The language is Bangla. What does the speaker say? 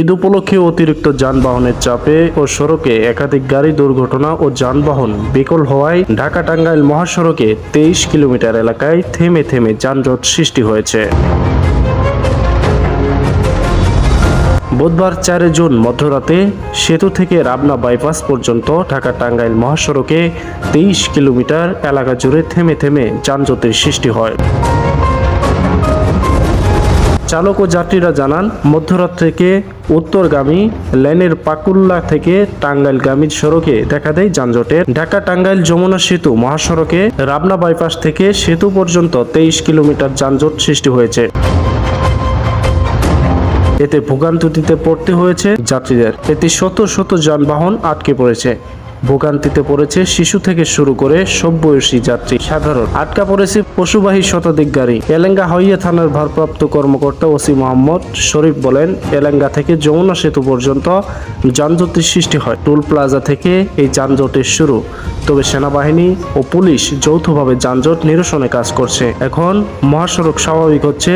ঈদ উপলক্ষে অতিরিক্ত যানবাহনের চাপে ও সড়কে একাধিক গাড়ি দুর্ঘটনা ও যানবাহন বিকল হওয়ায় ঢাকা টাঙ্গাইল মহাসড়কে তেইশ কিলোমিটার এলাকায় থেমে থেমে যানজট সৃষ্টি হয়েছে। বুধবার চারে জুন মধ্যরাতে সেতু থেকে রাবনা বাইপাস পর্যন্ত ঢাকা টাঙ্গাইল মহাসড়কে তেইশ কিলোমিটার এলাকা জুড়ে থেমে থেমে যানজটের সৃষ্টি হয়। চালক ও যাত্রীরা জানান, মধ্যরাত থেকে উত্তরগামী লেনের পাকুল্লা থেকে টাঙ্গাইলগামী সড়কে দেখা দেয় যানজটের। ঢাকা টাঙ্গাইল যমুনা সেতু মহাসড়কে রাবনা বাইপাস থেকে সেতু পর্যন্ত তেইশ কিলোমিটার যানজট সৃষ্টি হয়েছে। এতে ভোগান্তিতে পড়তে হয়েছে যাত্রীদের। এতে শত শত যানবাহন আটকে পড়েছে। ভোগান্তিতে পড়েছে শিশু থেকে শুরু করে সব বয়সী যাত্রী। সাধারণ। আটকা পড়েছে পশুবাহী শতাধিক গাড়ি। এলেঙ্গা হইয়া থানার ভারপ্রাপ্ত কর্মকর্তা ওসি মোহাম্মদ শরীফ বলেন, এলেঙ্গা থেকে যমুনা সেতু পর্যন্ত যানজটের সৃষ্টি হয়। টোল প্লাজা থেকে এই যানজটের শুরু। তবে সেনাবাহিনী ও পুলিশ যৌথভাবে যানজট নিরসনে কাজ করছে। এখন মহাসড়ক স্বাভাবিক হচ্ছে